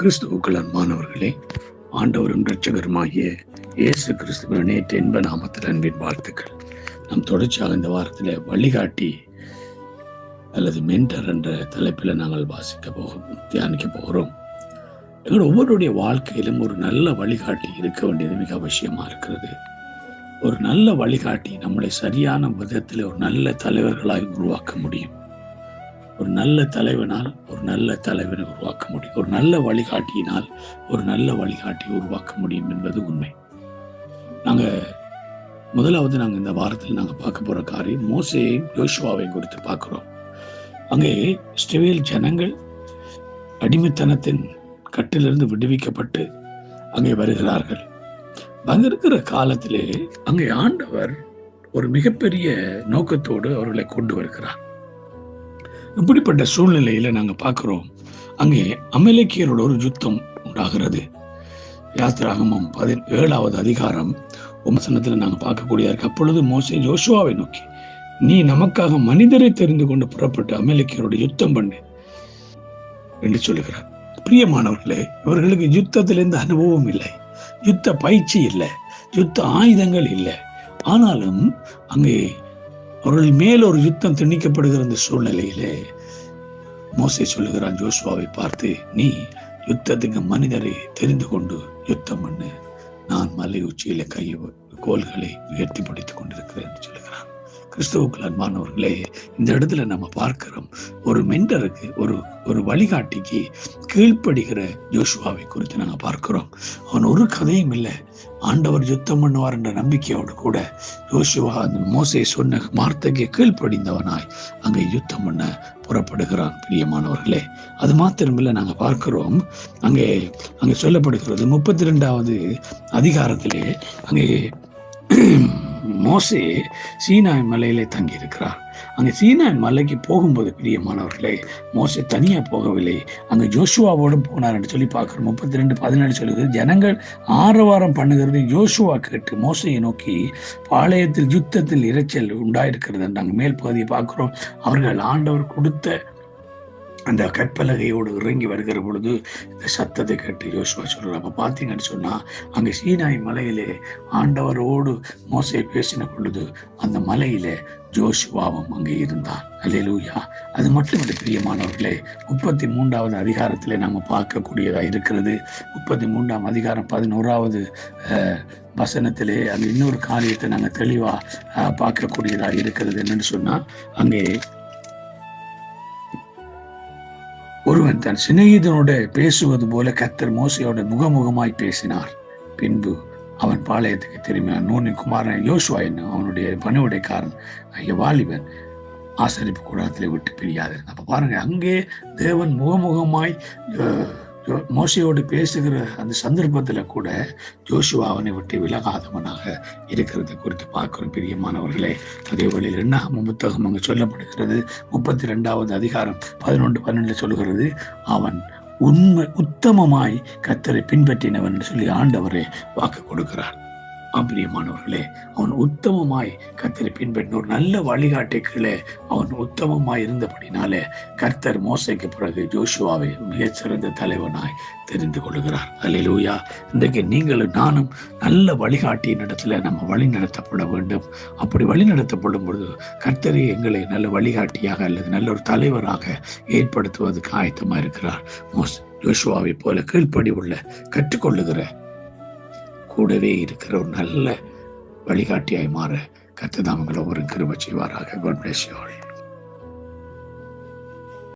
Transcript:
கிறிஸ்துவுக்கள் அன்பானவர்களே ஆண்டவரும் ரட்சகருமாகிய இயேசு கிறிஸ்துவின் நேற்று என்ப நாமத்தில் அன்பின் வாழ்த்துக்கள். நம் தொடர்ச்சியாக இந்த வாரத்தில் வழிகாட்டி அல்லது மென்டர் என்ற தலைப்பில் நாங்கள் வாசிக்க போகிறோம் தியானிக்க போகிறோம். எங்கள் ஒவ்வொருடைய வாழ்க்கையிலும் ஒரு நல்ல வழிகாட்டி இருக்க வேண்டியது மிக அவசியமாக இருக்கிறது. ஒரு நல்ல வழிகாட்டி நம்மளை சரியான விதத்தில் ஒரு நல்ல தலைவர்களாய் உருவாக்க முடியும். ஒரு நல்ல தலைவனால் ஒரு நல்ல தலைவனை உருவாக்க முடியும். ஒரு நல்ல வழிகாட்டியினால் ஒரு நல்ல வழிகாட்டியை உருவாக்க முடியும் என்பது உண்மை. நாங்கள் முதலாவது நாங்கள் இந்த வாரத்தில் நாங்கள் பார்க்க போகிற காரியம் மோசையும் யோசுவாவையும் குறித்து பார்க்குறோம். அங்கே இஸ்ரேல் ஜனங்கள் அடிமைத்தனத்தின் கட்டிலிருந்து விடுவிக்கப்பட்டு அங்கே வருகிறார்கள். வந்திருக்கிற இருக்கிற காலத்திலே அங்கே ஆண்டவர் ஒரு மிகப்பெரிய நோக்கத்தோடு அவர்களை கொண்டு வருகிறார். இப்படிப்பட்ட சூழ்நிலையில நாங்க பார்க்கிறோம். அங்கே அமலேக்கியரோட ஒரு யுத்தம் உண்டாகிறது. யாத்திராகமம் பதின் ஏழாவது அதிகாரம் உமசனத்தில் நாங்க பார்க்கக்கூடிய இருக்கு. அப்பொழுது மோசே ஜோஷுவாவை நோக்கி நீ நமக்காக மனிதரை தெரிந்து கொண்டு புறப்பட்டு அமெரிக்கரோட யுத்தம் பண்ணு என்று சொல்லுகிறார். பிரியமானவர்களே இவர்களுக்கு யுத்தத்திலிருந்து அனுபவம் இல்லை. யுத்த பயிற்சி இல்லை. யுத்த ஆயுதங்கள் இல்லை. ஆனாலும் அங்கே அவர்கள் மேல் ஒரு யுத்தம் திணிக்கப்படுகிற இந்த சூழ்நிலையிலே மோசை சொல்லுகிறான் ஜோஸ்வாவை பார்த்து நீ யுத்தத்துக்கு மனிதரை தெரிந்து கொண்டு யுத்தம் பண்ணு. நான் மலை உச்சியில கை கோல்களை உயர்த்தி பிடித்துக் கொண்டிருக்கிறேன் சொல்லுகிறான். கிறிஸ்துவுக்கள் அன்பானவர்களே இந்த இடத்துல நம்ம பார்க்கிறோம் ஒரு மென்டருக்கு ஒரு ஒரு வழிகாட்டிக்கு கீழ்ப்படுகிற ஜோஷுவாவை குறித்து நாங்கள் பார்க்கிறோம். அவன் ஒரு கதையும் இல்லை. ஆண்டவர் யுத்தம் பண்ணுவார் என்ற நம்பிக்கையோடு கூட யோசுவா அந்த மோசை சொன்ன வார்த்தைக்கு கீழ்ப்படிந்தவனாய் அங்கே யுத்தம் பண்ண புறப்படுகிறான் பிரியமானவர்களே. அது மாத்திரமில்லை நாங்கள் பார்க்கிறோம் அங்கே அங்கே சொல்லப்படுகிறது முப்பத்தி ரெண்டாவது அதிகாரத்திலே அங்கே மோசே சீனாய் மலையிலே தங்கி இருக்கிறார் அங்கே சீனாய் மலைக்கு போகும்போது பிரியமானவர்களே மோசே தனியாக போகவில்லை. அங்கே ஜோஷுவாவோடும் போனார் என்று சொல்லி பார்க்குறோம். முப்பத்தி ரெண்டு பதினேழு சொல்லுகிறது ஜனங்கள் ஆரவாரம் பண்ணுகிறது. ஜோஷுவா கேட்டு மோசையை நோக்கி பாளையத்தில் யுத்தத்தில் இரைச்சல் உண்டாயிருக்கிறது நாங்கள் மேல் பகுதியை பார்க்குறோம். அவர்கள் ஆண்டவர் கொடுத்த அந்த கற்பலகையோடு இறங்கி வருகிற பொழுது இந்த சத்தத்தை கேட்டு யோசுவா சொல்கிறார் அப்போ பார்த்தீங்கன்னு சொன்னால் அங்கே சீனாய் மலையிலே ஆண்டவரோடு மோசை பேசின பொழுது அந்த மலையிலே ஜோஷுவாவும் அங்கே இருந்தார். அல்லேலூயா அது மட்டும் இல்லை பிரியமானவர்களே முப்பத்தி மூன்றாவது அதிகாரத்தில் நாம் பார்க்கக்கூடியதாக இருக்கிறது. முப்பத்தி மூன்றாம் அதிகாரம் பதினோராவது வசனத்திலே அங்கே இன்னொரு காரியத்தை நாங்கள் தெளிவாக பார்க்கக்கூடியதாக இருக்கிறது என்னன்னு சொன்னால் அங்கே ஒருவன் தன் சிநேகிதனோட பேசுவது போல கத்தர் மோசையோட முகமுகமாய் பேசினார். பின்பு அவன் பாளையத்துக்கு திரும்பினான். நூனின் குமாரன் யோசுவா என்ன? அவனுடைய பணிவுடைக்காரன் ஐய வாலிபன் ஆசரிப்பு கூடத்திலே விட்டு பிரியாது அப்ப பாருங்க அங்கே தேவன் முகமுகமாய் மோசையோடு பேசுகிற அந்த சந்தர்ப்பத்தில் கூட ஜோஷுவா அவனை விட்டு விலகாதவனாக இருக்கிறது குறித்து பார்க்கிறோம் பிரியமானவர்களே. அதே வழியில் ரெண்டாம் புத்தகம் அங்கு சொல்லப்படுகிறது. முப்பத்தி ரெண்டாவது அதிகாரம் பதினொன்று பன்னெண்டு சொல்லுகிறது அவன் உண்மை உத்தமமாய் கத்தரை பின்பற்றினவன் என்று சொல்லி ஆண்டவரே வாக்கு கொடுக்கிறார். பிரியமானவர்களே அவன் உத்தமமாய் கத்தரை பின்பற்றின ஒரு நல்ல வழிகாட்டுகளே அவன் உத்தமமாய் இருந்தபடினாலே கர்த்தர் மோசைக்கு பிறகு ஜோஷுவாவை மிகச்சிறந்த தலைவனாய் தெரிந்து கொள்கிறார். அல்லூயா இன்றைக்கு நீங்களும் நானும் நல்ல வழிகாட்டியின் இடத்துல நம்ம வழி நடத்தப்பட வேண்டும். அப்படி வழி நடத்தப்படும் பொழுது கர்த்தரை எங்களை நல்ல வழிகாட்டியாக அல்லது நல்ல ஒரு தலைவராக ஏற்படுத்துவதற்கு ஆயத்தமா இருக்கிறார். மோஸ் ஜோஷுவாவை போல கீழ்ப்படி உள்ள கற்றுக்கொள்ளுகிற கூடவே இருக்கிற ஒரு நல்ல வழிகாட்டியாய் மாற கத்ததாமங்களை ஒரு கிருப செய்வாராக. God bless you all